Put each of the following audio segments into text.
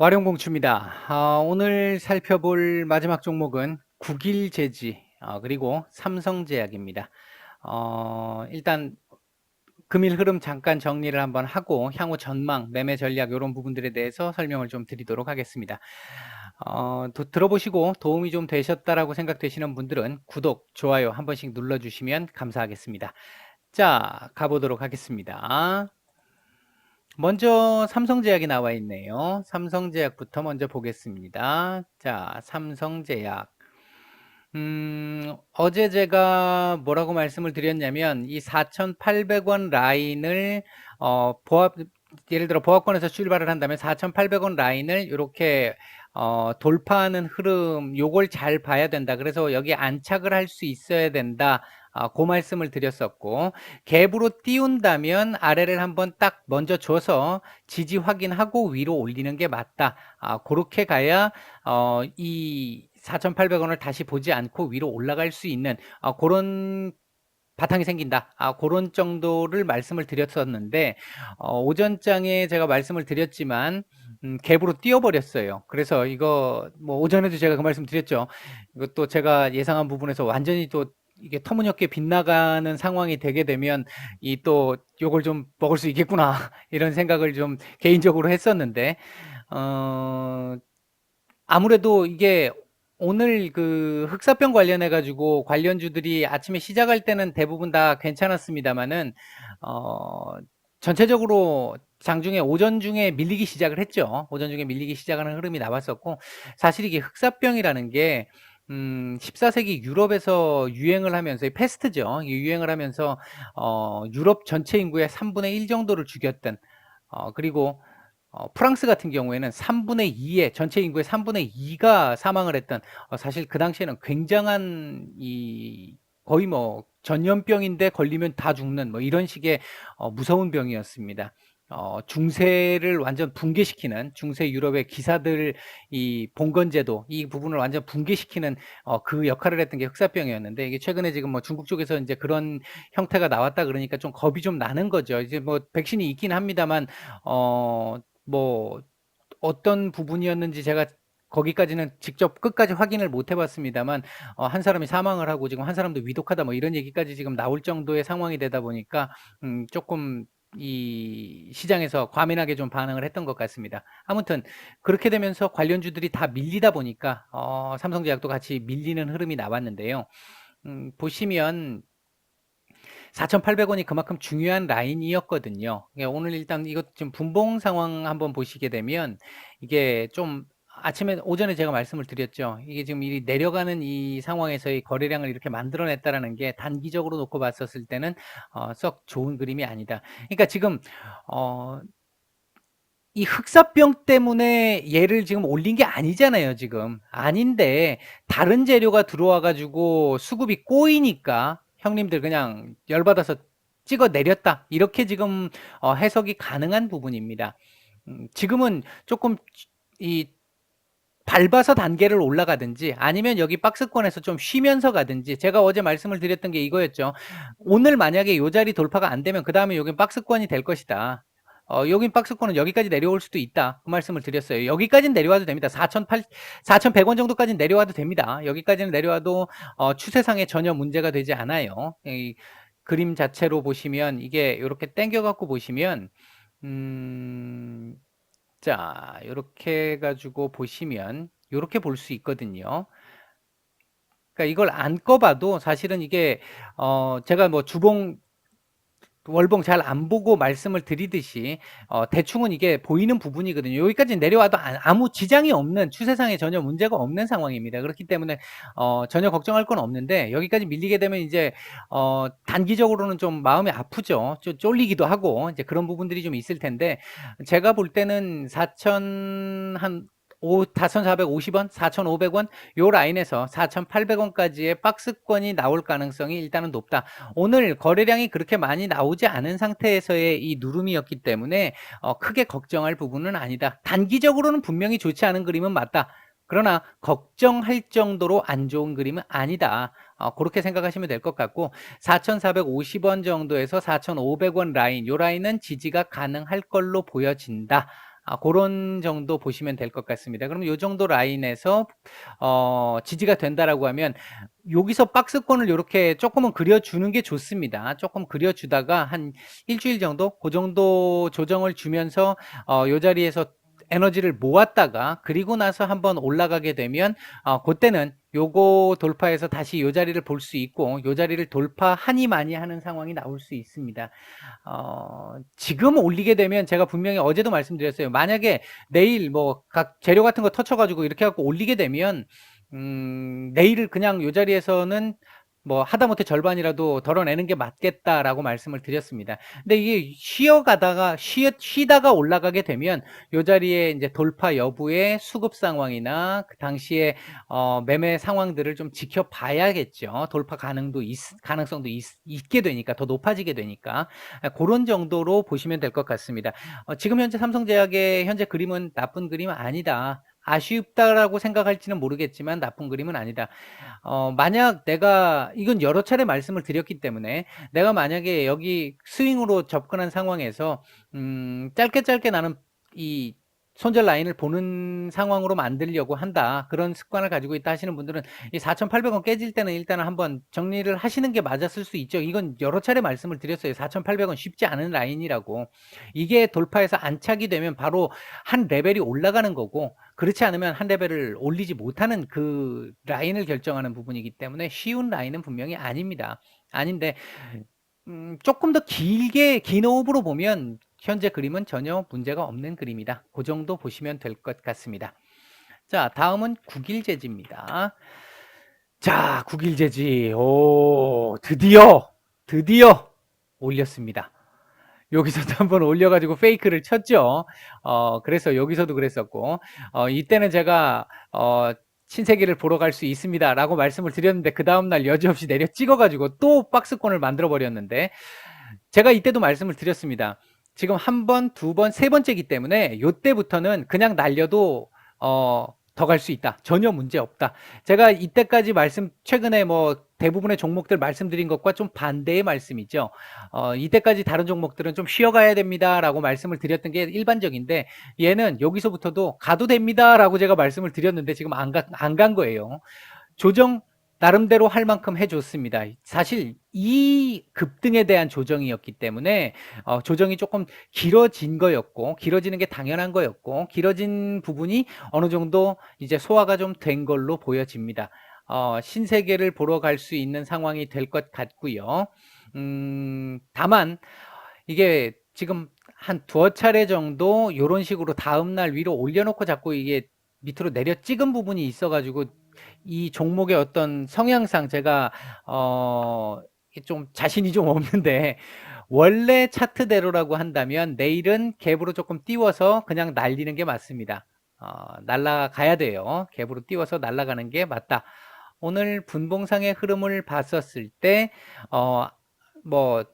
와룡공추입니다. 아, 오늘 살펴볼 마지막 종목은 국일제지 어, 그리고 삼성제약입니다. 어, 일단 금일 흐름 잠깐 정리를 한번 하고 향후 전망, 매매 전략 이런 부분들에 대해서 설명을 좀 드리도록 하겠습니다. 어, 도, 들어보시고 도움이 좀 되셨다라고 생각되시는 분들은 구독, 좋아요 한 번씩 눌러주시면 감사하겠습니다. 자, 가보도록 하겠습니다. 먼저 삼성제약이 나와 있네요. 삼성제약부터 먼저 보겠습니다. 자, 삼성제약. 음, 어제 제가 뭐라고 말씀을 드렸냐면 이 4,800원 라인을 어, 보합 예를 들어 보합권에서 출발을 한다면 4,800원 라인을 이렇게 어, 돌파하는 흐름 요걸 잘 봐야 된다. 그래서 여기 안착을 할 수 있어야 된다. 아, 그 말씀을 드렸었고 갭으로 띄운다면 아래를 한번 딱 먼저 줘서 지지 확인하고 위로 올리는 게 맞다. 아, 그렇게 가야 어, 이 4,800원을 다시 보지 않고 위로 올라갈 수 있는 아, 그런 바탕이 생긴다. 아, 그런 정도를 말씀을 드렸었는데 어, 오전장에 제가 말씀을 드렸지만 음, 갭으로 뛰어버렸어요. 그래서 이거 뭐 오전에도 제가 그 말씀 드렸죠. 이것도 제가 예상한 부분에서 완전히 또 이게 터무니없게 빗나가는 상황이 되게 되면 이또 요걸 좀 먹을 수 있겠구나 이런 생각을 좀 개인적으로 했었는데 어 아무래도 이게 오늘 그 흑사병 관련해 가지고 관련주들이 아침에 시작할 때는 대부분 다 괜찮았습니다만은 어 전체적으로 장중에 오전 중에 밀리기 시작을 했죠. 오전 중에 밀리기 시작하는 흐름이 나왔었고 사실 이게 흑사병이라는 게 음, 14세기 유럽에서 유행을 하면서 이 패스트죠. 유행을 하면서 어, 유럽 전체 인구의 3분의 1 정도를 죽였던 어, 그리고 어, 프랑스 같은 경우에는 3분의 2의 전체 인구의 3분의 2가 사망을 했던 어, 사실 그 당시에는 굉장한 이 거의 뭐 전염병인데 걸리면 다 죽는 뭐 이런 식의 어, 무서운 병이었습니다. 어, 중세를 완전 붕괴시키는 중세 유럽의 기사들 이 봉건 제도 이 부분을 완전 붕괴시키는 어, 그 역할을 했던 게 흑사병이었는데 이게 최근에 지금 뭐 중국 쪽에서 이제 그런 형태가 나왔다 그러니까 좀 겁이 좀 나는 거죠. 이제 뭐 백신이 있긴 합니다만 어, 뭐 어떤 부분이었는지 제가 거기까지는 직접 끝까지 확인을 못 해 봤습니다만 어, 한 사람이 사망을 하고 지금 한 사람도 위독하다 뭐 이런 얘기까지 지금 나올 정도의 상황이 되다 보니까 음, 조금 이 시장에서 과민하게 좀 반응을 했던 것 같습니다. 아무튼 그렇게 되면서 관련주들이 다 밀리다 보니까 어, 삼성제약도 같이 밀리는 흐름이 나왔는데요. 음, 보시면 4,800원이 그만큼 중요한 라인이었거든요. 예, 오늘 일단 이것 좀 분봉 상황 한번 보시게 되면 이게 좀 아침에 오전에 제가 말씀을 드렸죠. 이게 지금 이 내려가는 이 상황에서의 거래량을 이렇게 만들어냈다라는 게 단기적으로 놓고 봤었을 때는 어, 썩 좋은 그림이 아니다. 그러니까 지금 어, 이 흑사병 때문에 얘를 지금 올린 게 아니잖아요, 지금. 아닌데 다른 재료가 들어와 가지고 수급이 꼬이니까 형님들 그냥 열받아서 찍어 내렸다. 이렇게 지금 어, 해석이 가능한 부분입니다. 음, 지금은 조금 이 밟아서 단계를 올라가든지 아니면 여기 박스권에서 좀 쉬면서 가든지 제가 어제 말씀을 드렸던 게 이거였죠. 오늘 만약에 요 자리 돌파가 안 되면 그 다음에 여긴 박스권이 될 것이다. 어, 여긴 박스권은 여기까지 내려올 수도 있다. 그 말씀을 드렸어요. 여기까지는 내려와도 됩니다. 4,800, 4,100원 정도까지는 내려와도 됩니다. 여기까지는 내려와도 어, 추세상에 전혀 문제가 되지 않아요. 이 그림 자체로 보시면 이게 이렇게 땡겨갖고 보시면 음, 자, 이렇게 해가지고 보시면 이렇게 볼 수 있거든요. 그러니까 이걸 안 꺼봐도 사실은 이게 어 제가 뭐 주봉 월봉 잘 안 보고 말씀을 드리듯이 어 대충은 이게 보이는 부분이거든요. 여기까지 내려와도 아무 지장이 없는 추세상에 전혀 문제가 없는 상황입니다. 그렇기 때문에 어 전혀 걱정할 건 없는데 여기까지 밀리게 되면 이제 어 단기적으로는 좀 마음이 아프죠. 좀 쫄리기도 하고 이제 그런 부분들이 좀 있을 텐데 제가 볼 때는 4천 한 4,450원, 4,500원 요 라인에서 4,800원까지의 박스권이 나올 가능성이 일단은 높다. 오늘 거래량이 그렇게 많이 나오지 않은 상태에서의 이 누름이었기 때문에 어, 크게 걱정할 부분은 아니다. 단기적으로는 분명히 좋지 않은 그림은 맞다. 그러나 걱정할 정도로 안 좋은 그림은 아니다. 어, 그렇게 생각하시면 될 것 같고 4,450원 정도에서 4,500원 라인 요 라인은 지지가 가능할 걸로 보여진다. 아, 그런 정도 보시면 될 것 같습니다. 그럼 요 정도 라인에서 어, 지지가 된다라고 하면 여기서 박스권을 이렇게 조금은 그려주는 게 좋습니다. 조금 그려주다가 한 일주일 정도 그 정도 조정을 주면서 어, 요 자리에서 에너지를 모았다가 그리고 나서 한번 올라가게 되면 어, 그때는 요거 돌파해서 다시 요 자리를 볼 수 있고 요 자리를 돌파하니 많이 하는 상황이 나올 수 있습니다. 어, 지금 올리게 되면 제가 분명히 어제도 말씀드렸어요. 만약에 내일 뭐 각 재료 같은 거 터쳐가지고 이렇게 갖고 올리게 되면 음, 내일을 그냥 요 자리에서는 뭐 하다못해 절반이라도 덜어내는 게 맞겠다라고 말씀을 드렸습니다. 근데 이게 쉬어가다가 쉬, 쉬다가 올라가게 되면 요 자리에 이제 돌파 여부의 수급 상황이나 그 당시에 어, 매매 상황들을 좀 지켜봐야겠죠. 돌파 가능도 있, 가능성도 있, 게 되니까 더 높아지게 되니까 그런 정도로 보시면 될 것 같습니다. 어, 지금 현재 삼성제약의 현재 그림은 나쁜 그림 은 아니다. 아쉽다라고 생각할지는 모르겠지만 나쁜 그림은 아니다. 어, 만약 내가 이건 여러 차례 말씀을 드렸기 때문에 내가 만약에 여기 스윙으로 접근한 상황에서 음, 짧게 짧게 나는 이 손절 라인을 보는 상황으로 만들려고 한다. 그런 습관을 가지고 있다 하시는 분들은 이 4,800원 깨질 때는 일단은 한번 정리를 하시는 게 맞았을 수 있죠. 이건 여러 차례 말씀을 드렸어요. 4,800원 쉽지 않은 라인이라고. 이게 돌파해서 안착이 되면 바로 한 레벨이 올라가는 거고 그렇지 않으면 한 레벨을 올리지 못하는 그 라인을 결정하는 부분이기 때문에 쉬운 라인은 분명히 아닙니다. 아닌데 음, 조금 더 길게 긴 호흡으로 보면 현재 그림은 전혀 문제가 없는 그림이다. 그 정도 보시면 될 것 같습니다. 자, 다음은 국일제지입니다. 자, 국일제지. 오, 드디어, 드디어 올렸습니다. 여기서도 한번 올려가지고 페이크를 쳤죠. 어, 그래서 여기서도 그랬었고, 어, 이때는 제가, 어, 신세계를 보러 갈 수 있습니다. 라고 말씀을 드렸는데, 그 다음날 여지없이 내려 찍어가지고 또 박스권을 만들어 버렸는데, 제가 이때도 말씀을 드렸습니다. 지금 한 번, 두 번, 세 번째이기 때문에 요때부터는 그냥 날려도 어, 더 갈 수 있다. 전혀 문제 없다. 제가 이때까지 말씀 최근에 뭐 대부분의 종목들 말씀드린 것과 좀 반대의 말씀이죠. 어, 이때까지 다른 종목들은 좀 쉬어가야 됩니다라고 말씀을 드렸던 게 일반적인데 얘는 여기서부터도 가도 됩니다라고 제가 말씀을 드렸는데 지금 안 가, 안간 거예요. 조정 나름대로 할 만큼 해줬습니다. 사실 이 급등에 대한 조정이었기 때문에 어, 조정이 조금 길어진 거였고 길어지는 게 당연한 거였고 길어진 부분이 어느 정도 이제 소화가 좀 된 걸로 보여집니다. 어, 신세계를 보러 갈 수 있는 상황이 될 것 같고요. 음, 다만 이게 지금 한 두어 차례 정도 이런 식으로 다음 날 위로 올려놓고 자꾸 이게 밑으로 내려 찍은 부분이 있어가지고 이 종목의 어떤 성향상 제가 어, 좀 자신이 좀 없는데 원래 차트대로라고 한다면 내일은 갭으로 조금 띄워서 그냥 날리는 게 맞습니다. 어, 날라가야 돼요. 갭으로 띄워서 날아가는 게 맞다. 오늘 분봉상의 흐름을 봤었을 때, 어, 뭐,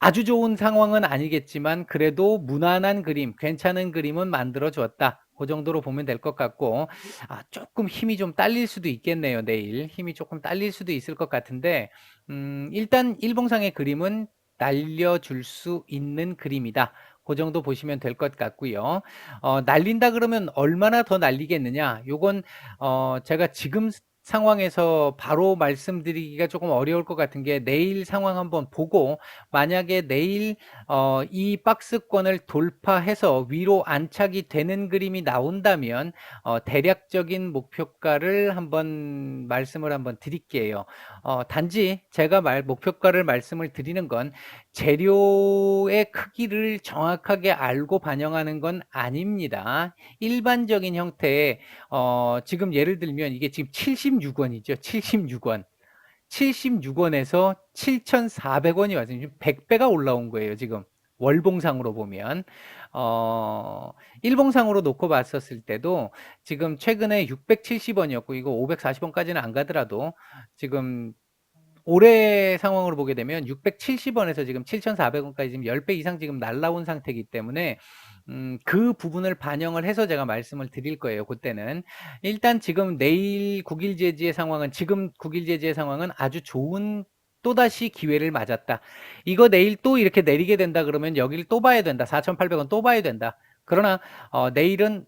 아주 좋은 상황은 아니겠지만, 그래도 무난한 그림, 괜찮은 그림은 만들어 주었다. 그 정도로 보면 될 것 같고 아, 조금 힘이 좀 딸릴 수도 있겠네요. 내일 힘이 조금 딸릴 수도 있을 것 같은데 음, 일단 일봉상의 그림은 날려줄 수 있는 그림이다. 그 정도 보시면 될 것 같고요. 어, 날린다 그러면 얼마나 더 날리겠느냐? 요건 어, 제가 지금 상황에서 바로 말씀드리기가 조금 어려울 것 같은 게 내일 상황 한번 보고 만약에 내일 어, 이 박스권을 돌파해서 위로 안착이 되는 그림이 나온다면 어, 대략적인 목표가를 한번 말씀을 한번 드릴게요. 어, 단지 제가 말 목표가를 말씀을 드리는 건 재료의 크기를 정확하게 알고 반영하는 건 아닙니다. 일반적인 형태의 어, 지금 예를 들면 이게 지금 76원이죠. 76원. 76원에서 7,400원이 왔어요. 지금 100배가 올라온 거예요. 지금 월봉상으로 보면 어, 일봉상으로 놓고 봤었을 때도 지금 최근에 670원이었고 이거 540원까지는 안 가더라도 지금 올해 상황으로 보게 되면 670원에서 지금 7,400원까지 지금 10배 이상 지금 날라온 상태이기 때문에 음, 그 부분을 반영을 해서 제가 말씀을 드릴 거예요. 그때는 일단 지금 내일 국일제지의 상황은 지금 국일제지의 상황은 아주 좋은 또다시 기회를 맞았다. 이거 내일 또 이렇게 내리게 된다 그러면 여기를 또 봐야 된다. 4,800원 또 봐야 된다. 그러나 어, 내일은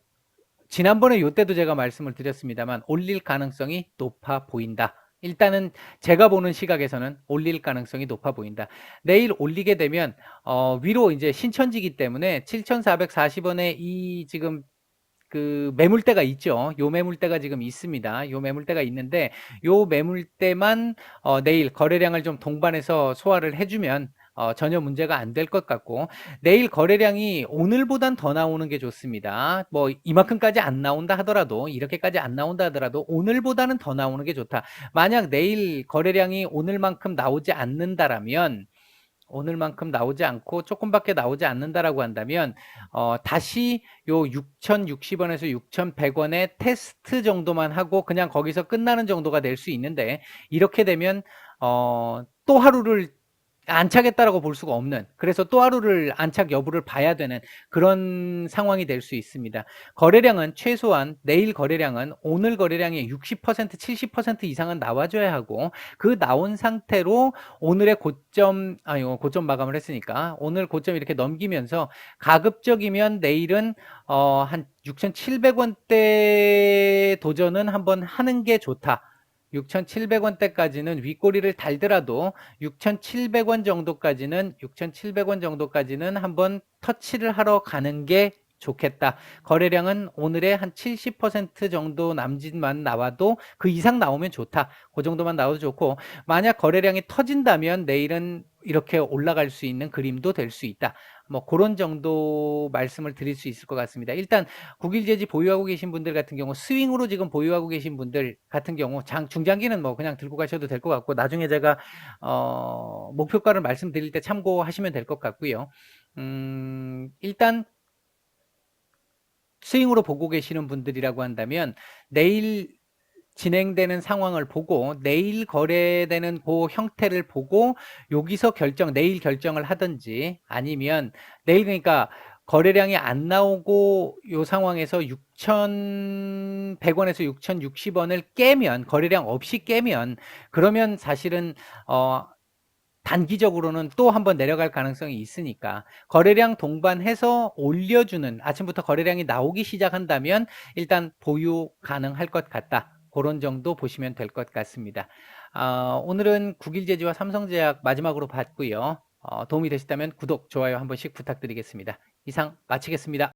지난번에 요때도 제가 말씀을 드렸습니다만 올릴 가능성이 높아 보인다. 일단은 제가 보는 시각에서는 올릴 가능성이 높아 보인다. 내일 올리게 되면 어, 위로 이제 신천지기 때문에 7,440원에 이 지금 그 매물대가 있죠. 요 매물대가 지금 있습니다. 요 매물대가 있는데 요 매물대만 어, 내일 거래량을 좀 동반해서 소화를 해주면 어, 전혀 문제가 안 될 것 같고 내일 거래량이 오늘보단 더 나오는 게 좋습니다. 뭐 이만큼까지 안 나온다 하더라도 이렇게까지 안 나온다 하더라도 오늘보다는 더 나오는 게 좋다. 만약 내일 거래량이 오늘만큼 나오지 않는다라면 오늘만큼 나오지 않고 조금밖에 나오지 않는다라고 한다면 어, 다시 요 6,060원에서 6,100원의 테스트 정도만 하고 그냥 거기서 끝나는 정도가 될 수 있는데 이렇게 되면 어, 또 하루를 안착했다라고 볼 수가 없는 그래서 또 하루를 안착 여부를 봐야 되는 그런 상황이 될 수 있습니다. 거래량은 최소한 내일 거래량은 오늘 거래량의 60% 70% 이상은 나와줘야 하고 그 나온 상태로 오늘의 고점 아니 고점 마감을 했으니까 오늘 고점 이렇게 넘기면서 가급적이면 내일은 어한 6,700원대 도전은 한번 하는 게 좋다. 6,700원대까지는 윗꼬리를 달더라도 6,700원 정도까지는 6,700원 정도까지는 한번 터치를 하러 가는 게 좋겠다. 거래량은 오늘의 한 70% 정도 남짓만 나와도 그 이상 나오면 좋다. 그 정도만 나와도 좋고 만약 거래량이 터진다면 내일은 이렇게 올라갈 수 있는 그림도 될 수 있다. 뭐 그런 정도 말씀을 드릴 수 있을 것 같습니다. 일단 국일제지 보유하고 계신 분들 같은 경우 스윙으로 지금 보유하고 계신 분들 같은 경우 장 중장기는 뭐 그냥 들고 가셔도 될 것 같고 나중에 제가 어 목표가를 말씀드릴 때 참고하시면 될 것 같고요. 음 일단 스윙으로 보고 계시는 분들이라고 한다면 내일 진행되는 상황을 보고 내일 거래되는 그 형태를 보고 여기서 결정 내일 결정을 하든지 아니면 내일 그러니까 거래량이 안 나오고 요 상황에서 6,100원에서 6,060원을 깨면 거래량 없이 깨면 그러면 사실은 어 단기적으로는 또 한번 내려갈 가능성이 있으니까 거래량 동반해서 올려주는 아침부터 거래량이 나오기 시작한다면 일단 보유 가능할 것 같다. 그런 정도 보시면 될 것 같습니다. 어, 오늘은 국일제지와 삼성제약 마지막으로 봤고요. 어, 도움이 되셨다면 구독, 좋아요 한 번씩 부탁드리겠습니다. 이상 마치겠습니다.